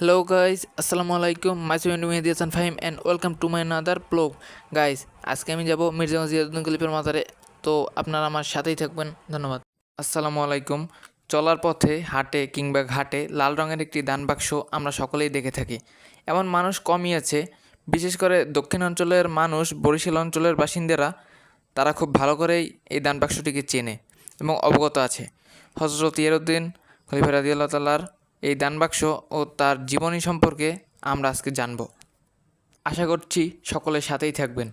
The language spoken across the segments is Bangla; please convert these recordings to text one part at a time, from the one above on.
Hello guys, আসসালামু আলাইকুম myself Mehedi Hasan Fahim and welcome to my another vlog guys আজকে আমি যাব মির্জাগঞ্জ জিয়াদুদ্দিন কলিপের মাজারে। তো আপনারা আমার সাথেই থাকবেন। ধন্যবাদ। আসসালামু আলাইকুম চলার পথে হাটে কিংবা ঘাটে লাল রঙের একটি দান বাক্স আমরা সকলেই দেখে থাকি। এমন মানুষ কমই আছে। বিশেষ করে দক্ষিণ অঞ্চলের মানুষ বরিশাল অঞ্চলের বাসিন্দারা তারা খুব ভালো করেই এই দান বাক্সটিকে চেনে এবং অবগত আছে। হজরত ইয়ারুদ্দিন খলিফা রাদিয়াল্লাহ তাল্লার এই দান বাক্স ও তার জীবনী সম্পর্কে আমরা আজকে জানব। আশা করছি সকলের সাথেই থাকবেন।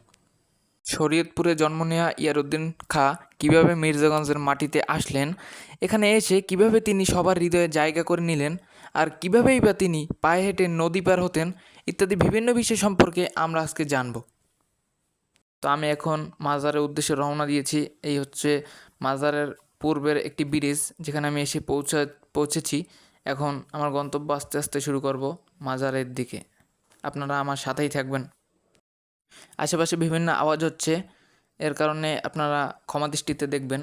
শরীয়তপুরে জন্ম নেওয়া ইয়ারুদ্দিন খা কীভাবে মির্জাগঞ্জের মাটিতে আসলেন, এখানে এসে কীভাবে তিনি সবার হৃদয়ে জায়গা করে নিলেন, আর কীভাবেই বা তিনি পায়ে হেঁটে নদী পার হতেন, ইত্যাদি বিভিন্ন বিষয় সম্পর্কে আমরা আজকে জানব। তো আমি এখন মাজারের উদ্দেশ্যে রওনা দিয়েছি। এই হচ্ছে মাজারের পূর্বের একটি ব্রিজ, যেখানে আমি এসে পৌঁছা, পৌঁছেছি। এখন আমার গন্তব্য আস্তে আস্তে শুরু করব মাজারের দিকে। আপনারা আমার সাথেই থাকবেন। আশেপাশে বিভিন্ন আওয়াজ হচ্ছে, এর কারণে আপনারা ক্ষমা দৃষ্টিতে দেখবেন।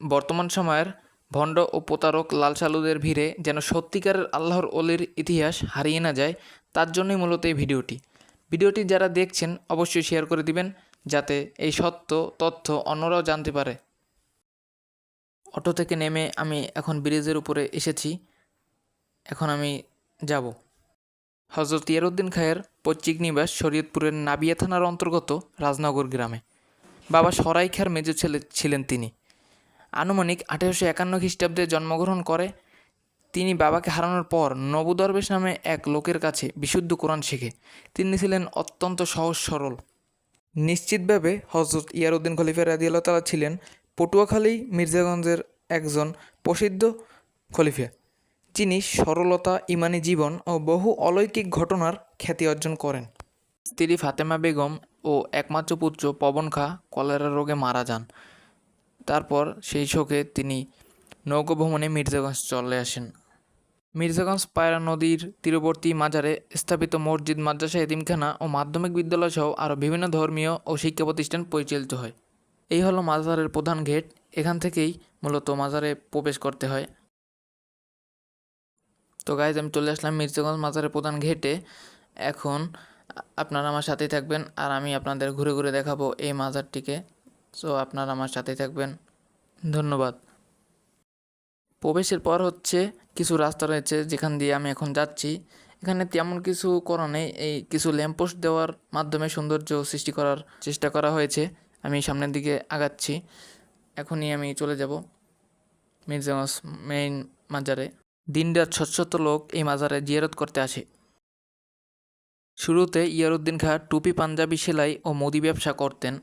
বর্তমান সময়ের ভণ্ড ও প্রতারক লাল সালুদের ভিড়ে যেন সত্যিকারের আল্লাহর অলির ইতিহাস হারিয়ে না যায়, তার জন্যই মূলত এই ভিডিওটি। ভিডিওটি যারা দেখছেন, অবশ্যই শেয়ার করে দিবেন, যাতে এই সত্য তথ্য অন্যরাও জানতে পারে। অটো থেকে নেমে আমি এখন ব্রিজের উপরে এসেছি। এখন আমি যাব। হজরত ইয়ারুদ্দিন খায়ের পৈতৃক নিবাস শরীয়তপুরের নাবিয়া থানার অন্তর্গত রাজনগর গ্রামে। বাবা সরাই খার মেজো ছেলে ছিলেন তিনি। আনুমানিক আঠেরোশো একান্ন খ্রিস্টাব্দে জন্মগ্রহণ করে। তিনি বাবাকে হারানোর পর নবু দরবেশ নামে এক লোকের কাছে বিশুদ্ধ কোরআন শেখে। তিনি ছিলেন অত্যন্ত সহজ সরল। নিশ্চিতভাবে হজরত ইয়ারউদ্দিন খলিফা রাদিয়াল্লাহ তালা ছিলেন পটুয়াখালী, মির্জাগঞ্জের একজন প্রসিদ্ধ খলিফা। যিনি সরলতা, ইমানি জীবন ও বহু অলৌকিক ঘটনার খ্যাতি অর্জন করেন। স্ত্রী ফাতেমা বেগম ও একমাত্র পুত্র পবন খা কলেরা রোগে মারা যান। তারপর সেই শোকে তিনি নৌকো ভ্রমণে মির্জাগঞ্জ চলে আসেন। মির্জাগঞ্জ পায়রা নদীর তীরবর্তী মাজারে স্থাপিত মসজিদ, মাদ্রাসা, এতিমখানা ও মাধ্যমিক বিদ্যালয় সহ আরও বিভিন্ন ধর্মীয় ও শিক্ষা প্রতিষ্ঠান পরিচালিত হয়। এই হলো মাজারের প্রধান গেট। এখান থেকেই মূলত মাজারে প্রবেশ করতে হয়। তো গাইজ আমি চলে আসলাম মির্জাগঞ্জ মাজারের প্রধান ঘেটে এখন আপনারা আমার সাথেই থাকবেন আর আমি আপনাদের ঘুরে ঘুরে দেখাবো এই মাজারটিকে। সো আপনারা আমার সাথেই থাকবেন। ধন্যবাদ। প্রবেশের পর হচ্ছে কিছু রাস্তা রয়েছে যেখান দিয়ে আমি এখন যাচ্ছি। এখানে তেমন কিছু করা নেই। এই কিছু ল্যাম্পোস্ট দেওয়ার মাধ্যমে সৌন্দর্য সৃষ্টি করার চেষ্টা করা হয়েছে। আমি সামনের দিকে আগাচ্ছি। এখনই আমি চলে যাব মির্জাগঞ্জ মেইন মাজারে। দিনরাত শত শত লোক এই মাজারে জিয়ারত করতে আসে। শুরুতে ইয়ারুদ্দিন খা টুপি, পাঞ্জাবি সেলাই ও মুদি ব্যবসা করতেন।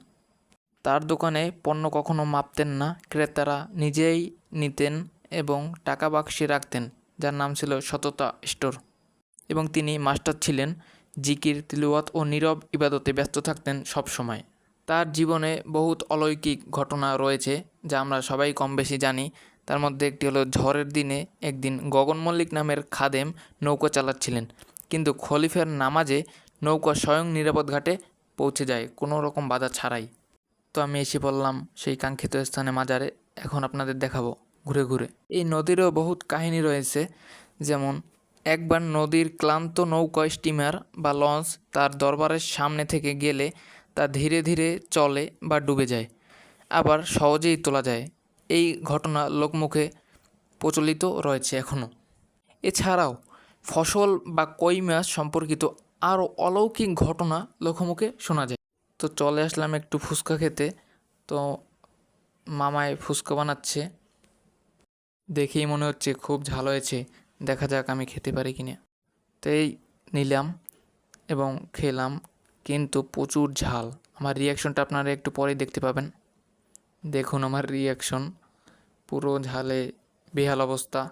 তার দোকানে পণ্য কখনো মাপতেন না, ক্রেতারা নিজেই নিতেন এবং টাকা বাক্সে রাখতেন, যার নাম ছিল সততা স্টোর। এবং তিনি মাস্টার ছিলেন, জিকির তিলুয়াত ও নীরব ইবাদতে ব্যস্ত থাকতেন সব সময় তার জীবনে বহুত অলৌকিক ঘটনা রয়েছে, যা আমরা সবাই কম বেশি জানি। তার মধ্যে একটি হলো ঝড়ের দিনে একদিন গগন মল্লিক নামের খাদেম নৌকা চালাচ্ছিলেন। কিন্তু খলিফার নামাজে নৌকা স্বয়ং নিরাপদ ঘাটে পৌঁছে যায়, কোনো রকম বাধা ছাড়াই। তো আমি এসে পড়লাম সেই কাঙ্ক্ষিত স্থানে মাজারে, এখন আপনাদের দেখাবো ঘুরে ঘুরে। এই নদীরও বহুত কাহিনী রয়েছে, যেমন একবার নদীর ক্লান্ত নৌকা স্টিমার বা লঞ্চ তার দরবারের সামনে থেকে গেলে তা ধীরে ধীরে চলে বা ডুবে যায়, আবার সহজেই তোলা যায়। এই ঘটনা লোকমুখে প্রচলিত রয়েছে এখনও এছাড়াও, ফসল বা কই মাছ সম্পর্কিত আরও অলৌকিক ঘটনা লোকমুখে শোনা যায়। তো চলে আসলাম একটু ফুচকা খেতে। তো মামায় ফুচকা বানাচ্ছে। দেখেই মনে হচ্ছে খুব ঝাল হয়েছে। দেখা যাক আমি খেতে পারি কি না তো এই নিলাম এবং খেলাম। কিন্তু প্রচুর ঝাল। আমার রিয়াকশনটা আপনারা একটু পরেই দেখতে পাবেন। দেখুন আমার রিয়াকশন পুরো ঝালে বেহাল অবস্থা।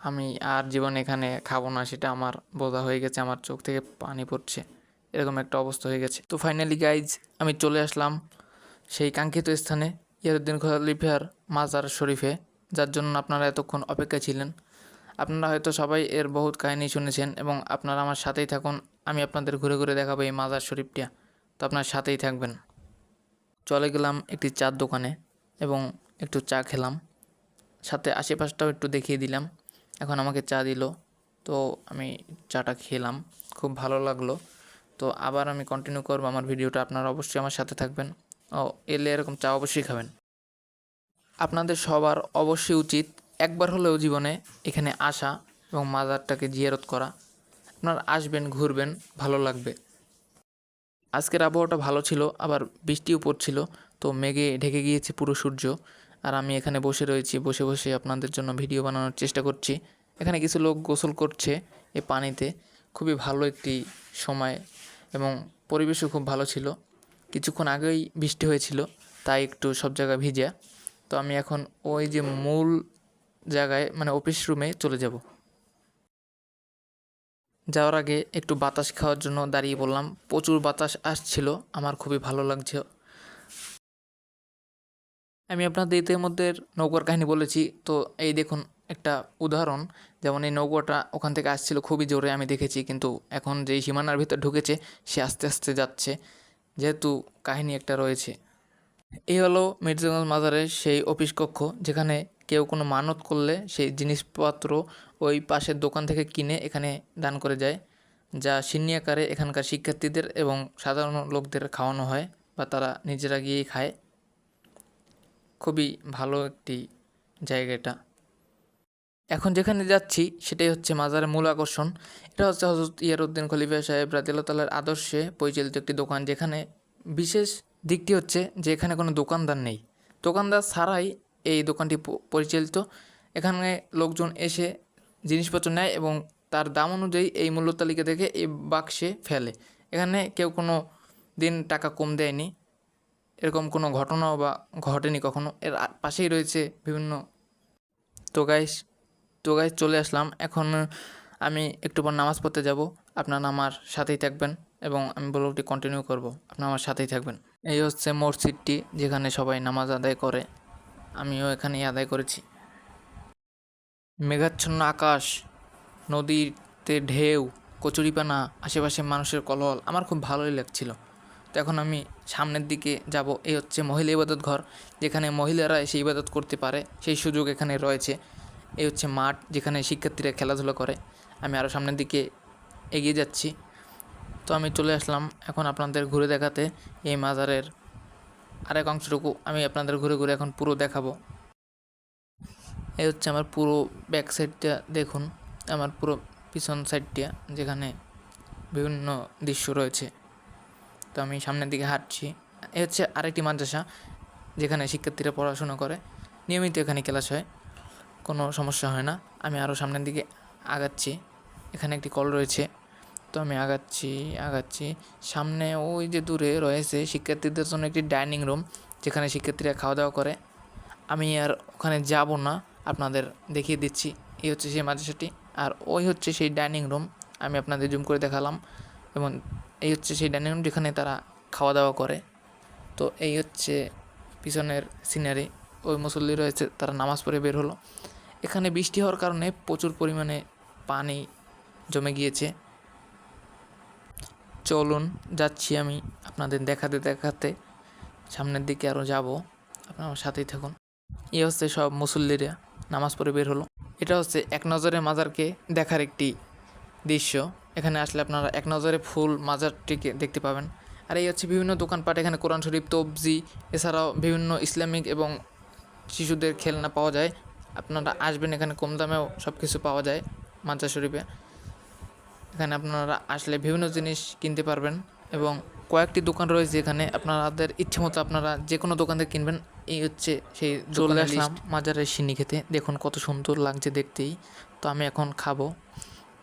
আমি আর জীবন এখানে খাব না, সেটা আমার বোঝা হয়ে গেছে, আমার চোখ থেকে পানি পড়ছে। এরকম একটা অবস্থা হয়ে গেছে। তো ফাইনালি গাইজ আমি চলে আসলাম সেই কাঙ্ক্ষিত স্থানে ইয়ারুদ্দিন খলিফার মাজার শরীফে, যার জন্য আপনারা এতক্ষণ অপেক্ষা ছিলেন। আপনারা হয়তো সবাই এর বহুত কাহিনী শুনেছেন এবং আপনারা আমার সাথেই থাকুন। আমি আপনাদের ঘুরে ঘুরে দেখাবো এই মাজার শরীফটা তো আপনার সাথেই থাকবেন। চলে গেলাম একটি চার দোকানে এবং একটু চা খেলাম। সাথে আশেপাশটাও একটু দেখিয়ে দিলাম। এখন আমাকে চা দিল। তো আমি চাটা খেলাম। খুব ভালো লাগল। তো আবার আমি কন্টিনিউ করব আমার ভিডিওটা। আপনারা অবশ্যই আমার সাথে থাকবেন। ও, এলে এরকম চা অবশ্যই খাবেন। আপনাদের সবার অবশ্যই উচিত একবার হলেও জীবনে এখানে আসা এবং মাজারটাকে জিয়ারত করা। আপনারা আসবেন, ঘুরবেন, ভালো লাগবে। আজকের আবহাওয়াটা ভালো ছিল, আবার বৃষ্টিও পড়ছিল, তো মেঘে ঢেকে গিয়েছে পুরো সূর্য। আর আমি এখানে বসে রয়েছি, বসে বসে আপনাদের জন্য ভিডিও বানানোর চেষ্টা করছি। এখানে কিছু লোক গোসল করছে এই পানিতে, খুবই ভালো একটি সময় এবং পরিবেশও খুব ভালো ছিল। কিছুক্ষণ আগেই বৃষ্টি হয়েছিল, তাই একটু সব জায়গায় ভিজা। তো আমি এখন ওই যে মূল জায়গায় মানে অফিস রুমে চলে যাব। যাওয়ার আগে একটু বাতাস খাওয়ার জন্য দাঁড়িয়ে বললাম। প্রচুর বাতাস আসছিল, আমার খুবই ভালো লাগছে। আমি আপনাদের ইতিমধ্যে নৌকার কাহিনী বলেছি, তো এই দেখুন একটা উদাহরণ। যেমন এই নৌকাটা ওখান থেকে আসছিল খুবই জোরে, আমি দেখেছি, কিন্তু এখন যেই সীমানার ভিতর ঢুকেছে, সে আস্তে আস্তে যাচ্ছে। যেহেতু কাহিনী একটা রয়েছে। এই হলো মির্জাগঞ্জ মাজারের সেই অফিস কক্ষ, যেখানে কেউ কোনো মানত করলে সেই জিনিসপত্র ওই পাশের দোকান থেকে কিনে এখানে দান করে যায়, যা সিন্নি আকারে এখানকার শিক্ষার্থীদের এবং সাধারণ লোকদের খাওয়ানো হয় বা তারা নিজেরা গিয়েই খায়। খুবই ভালো একটি জায়গা এটা। এখন যেখানে যাচ্ছি, সেটাই হচ্ছে মাজারের মূল আকর্ষণ। এটা হচ্ছে হজরত ইয়ারউদ্দিন খলিফা সাহেব রাদিল্লা তালার আদর্শে পরিচালিত একটি দোকান, যেখানে বিশেষ দিকটি হচ্ছে যে এখানে কোনো দোকানদার নেই। দোকানদার ছাড়াই এই দোকানটি পরিচালিত। এখানে লোকজন এসে জিনিসপত্র নেয় এবং তার দাম অনুযায়ী এই মূল্য তালিকা দেখে এই বাক্সে ফেলে। এখানে কেউ কোনো দিন টাকা কম দেয়নি। এরকম কোনো ঘটনাও বা ঘটেনি কখনো। এর পাশেই রয়েছে বিভিন্ন তো গাইস তো চলে আসলাম। এখন আমি একটু পর নামাজ পড়তে যাব। আপনারা আমার সাথেই থাকবেন এবং আমি ব্লগটি কন্টিনিউ করব। আপনারা আমার সাথেই থাকবেন। এই হচ্ছে মসজিদটি যেখানে সবাই নামাজ আদায় করে। আমিও এখানেই আদায় করেছি। মেঘাচ্ছন্ন আকাশ, নদীতে ঢেউ, কচুরিপানা আশেপাশে মানুষের কলহল, আমার খুব ভালোই লাগছিল। তো এখন আমি সামনের দিকে যাব, এই হচ্ছে মহিলা ইবাদত ঘর, যেখানে মহিলারা এসে ইবাদত করতে পারে, সেই সুযোগ এখানে রয়েছে। এই হচ্ছে মাঠ, যেখানে শিক্ষার্থীরা খেলাধুলা করে। আমি আরও সামনের দিকে এগিয়ে যাচ্ছি। তো আমি চলে আসলাম এখন আপনাদের ঘুরে দেখাতে এই মাজারের আরেক অংশটুকু। আমি আপনাদের ঘুরে ঘুরে এখন পুরো দেখাবো। এই হচ্ছে আমার পুরো ব্যাক সাইডটা দেখুন। আমার পুরো পিছন সাইডটা যেখানে বিভিন্ন দৃশ্য রয়েছে। তো আমি সামনের দিকে হাঁটছি। এ হচ্ছে আরেকটি মাদ্রাসা যেখানে শিক্ষার্থীরা পড়াশোনা করে। নিয়মিত এখানে ক্লাস হয়। কোনো সমস্যা হয় না। আমি আরও সামনের দিকে আগাচ্ছি। এখানে একটি কল রয়েছে। তো আমি আগাচ্ছি আগাচ্ছি। সামনে ওই যে দূরে রয়েছে শিক্ষার্থীদের জন্য একটি ডাইনিং রুম, যেখানে শিক্ষার্থীরা খাওয়া দাওয়া করে। আমি আর ওখানে যাব না, আপনাদের দেখিয়ে দিচ্ছি। এই হচ্ছে সেই মাদ্রাসাটি। আর ওই হচ্ছে সেই ডাইনিং রুম, আমি আপনাদের জুম করে দেখালাম। এবং এই হচ্ছে সেই ডাইনিং রুম যেখানে তারা খাওয়া দাওয়া করে। তো এই হচ্ছে পিছনের সিনারি। ওই মুসল্লি রয়েছে, তারা নামাজ পড়ে বের হলো। এখানে বৃষ্টি হওয়ার কারণে প্রচুর পরিমাণে পানি জমে গিয়েছে। চলুন যাচ্ছি আমি আপনাদের দেখাতে দেখাতে। সামনের দিকে আরও যাব। আপনার আমার সাথেই থাকুন। এ হচ্ছে সব মুসল্লিরা। নামাজ পড়ে বের হলো। এটা হচ্ছে এক নজরে মাজারকে দেখার একটি দৃশ্য। এখানে আসলে আপনারা এক নজরে ফুল মাজারটিকে দেখতে পাবেন। আর এই হচ্ছে বিভিন্ন দোকানপাট। এখানে কোরআন শরীফ তবজি এছাড়াও বিভিন্ন ইসলামিক এবং শিশুদের খেলনা পাওয়া যায়। আপনারা আসবেন এখানে কম দামেও সব কিছু পাওয়া যায় মাজার শরীফে। এখানে আপনারা আসলে বিভিন্ন জিনিস কিনতে পারবেন এবং কয়েকটি দোকান রয়েছে এখানে। আপনাদের ইচ্ছে মতো আপনারা যে কোনো দোকান থেকে কিনবেন। এই হচ্ছে সেই চলে আসলাম। মাজারের সিন্নি খেতে। দেখুন কত সুন্দর লাগছে দেখতেই। তো আমি এখন খাব।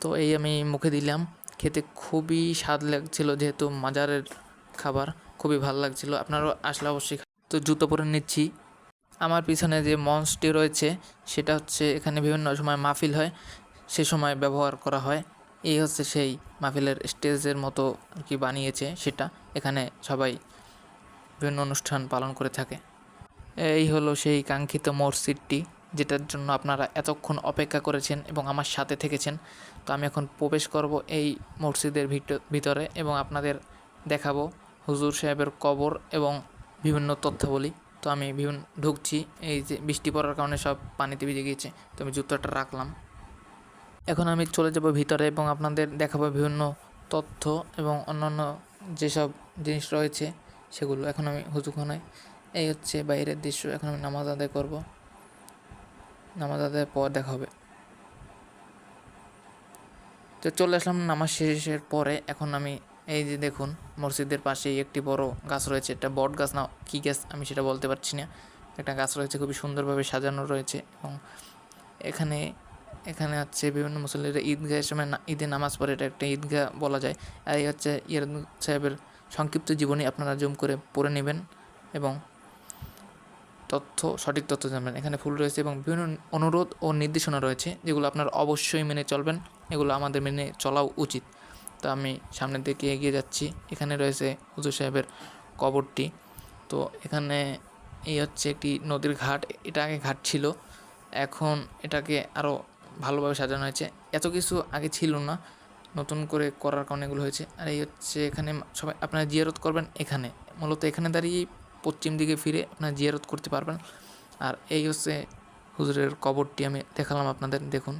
তো এই আমি মুখে দিলাম। খেতে খুবই স্বাদ লাগছিল যেহেতু মাজারের খাবার। খুবই ভালো লাগছিল। আপনারাও আসলে অবশ্যই তো জুতো পরে নিচ্ছি। আমার পিছনে যে মঞ্চটি রয়েছে সেটা হচ্ছে এখানে বিভিন্ন সময় মাহফিল হয়। সে সময় ব্যবহার করা হয়। এই হচ্ছে সেই মাহফিলের স্টেজের মতো আর কি বানিয়েছে সেটা। এখানে সবাই বিভিন্ন অনুষ্ঠান পালন করে থাকে। এই হলো সেই কাঙ্ক্ষিত মসজিদটি, যেটার জন্য আপনারা এতক্ষণ অপেক্ষা করেছেন এবং আমার সাথে থেকেছেন। তো আমি এখন প্রবেশ করব এই মসজিদের ভিত- ভিতরে এবং আপনাদের দেখাবো হুজুর সাহেবের কবর এবং বিভিন্ন তথ্যাবলী। তো আমি বিভিন্ন ঢুকছি, এই যে বৃষ্টি পড়ার কারণে সব পানিতে ভিজে গিয়েছে। তো আমি জুতোটা রাখলাম। এখন আমি চলে যাব ভিতরে এবং আপনাদের দেখাবো বিভিন্ন তথ্য এবং অন্যান্য যেসব জিনিস রয়েছে সেগুলো। এখন আমি হুজুখানায় এই হচ্ছে বাইরের দৃশ্য। এখন আমি নামাজ আদায় করব। নামাজ আদায়ের পর দেখা হবে। তো চলে আসলাম নামাজ শেষের পরে। এখন আমি, এই যে দেখুন, মসজিদের পাশেই একটি বড় গাছ রয়েছে। এটা বট গাছ না, কী গাছ আমি সেটা বলতে পারছি না। একটা গাছ রয়েছে, খুবই সুন্দরভাবে সাজানো রয়েছে এবং এখানে এখানে হচ্ছে বিভিন্ন মুসল্লিরা ঈদগাহের সময় ঈদে নামাজ পড়ে, এটা একটা ঈদগাহ বলা যায়। আর এই হচ্ছে ইয়ারদ সাহেবের সংক্ষিপ্ত জীবনী, আপনারা জুম করে পড়ে নেবেন এবং তথ্য, সঠিক তথ্য জানবেন। এখানে ফুল রয়েছে এবং বিভিন্ন অনুরোধ ও নির্দেশনা রয়েছে, যেগুলো আপনারা অবশ্যই মেনে চলবেন, এগুলো আমাদের মেনে চলাও উচিত। তো আমি সামনের দিকে এগিয়ে যাচ্ছি। এখানে রয়েছে হুজুর সাহেবের কবরটি। তো এখানে এই হচ্ছে একটি নদীর ঘাট, এটা আগে ঘাট ছিল। এখন এটাকে আরও ভালোভাবে সাজানো হয়েছে। এত কিছু আগে ছিল না, নতুন করে করার কারণে এগুলো হয়েছে। আর এই হচ্ছে এখানে সবাই আপনারা জিয়ারত করবেন এখানে। মূলত এখানে দাঁড়িয়ে পশ্চিম দিকে ফিরে আপনারা জিয়ারত করতে পারবেন। আর এই হচ্ছে হুজুরের কবরটি আমি দেখালাম আপনাদের, দেখুন।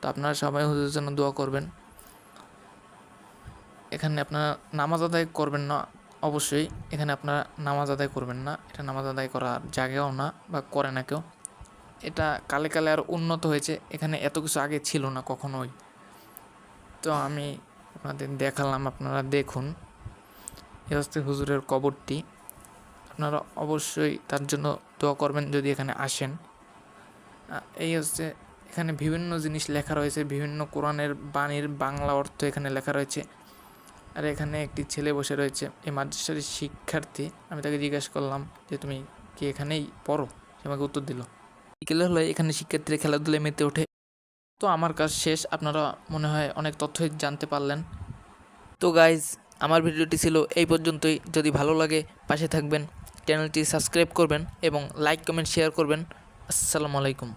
তো আপনারা সবাই হুজুরের জন্য দোয়া করবেন। এখানে আপনারা নামাজ আদায় করবেন না, অবশ্যই। এখানে আপনারা নামাজ আদায় করবেন না। এটা নামাজ আদায় করার জায়গাও না বা করে না কেউ। এটা কালে কালে আর উন্নত হয়েছে। এখানে এত কিছু আগে ছিল না কখনোই। তো আমি আপনাদের দেখালাম, আপনারা দেখুন। এ হচ্ছে হুজুরের কবরটি। আপনারা অবশ্যই তার জন্য দোয়া করবেন যদি এখানে আসেন। এই হচ্ছে এখানে বিভিন্ন জিনিস লেখা রয়েছে, বিভিন্ন কোরআনের বাণীর বাংলা অর্থ এখানে লেখা রয়েছে। আর এখানে একটি ছেলে বসে রয়েছে, এই মাদ্রাসার শিক্ষার্থী। আমি তাকে জিজ্ঞাসা করলাম যে, তুমি কি এখানেই পড়ো? সে আমাকে উত্তর দিল বিকেলে হলে এখানে শিক্ষার্থীরা খেলাধুলায় মেতে ওঠে। তো আমার কাজ শেষ, আপনারা মনে হয় অনেক তথ্যই জানতে পারলেন। তো গাইজ আমার ভিডিওটি ছিল এই পর্যন্তই। যদি ভালো লাগে, পাশে থাকবেন। চ্যানেলটি সাবস্ক্রাইব করবেন এবং লাইক কমেন্ট শেয়ার করবেন। আসসালামু আলাইকুম।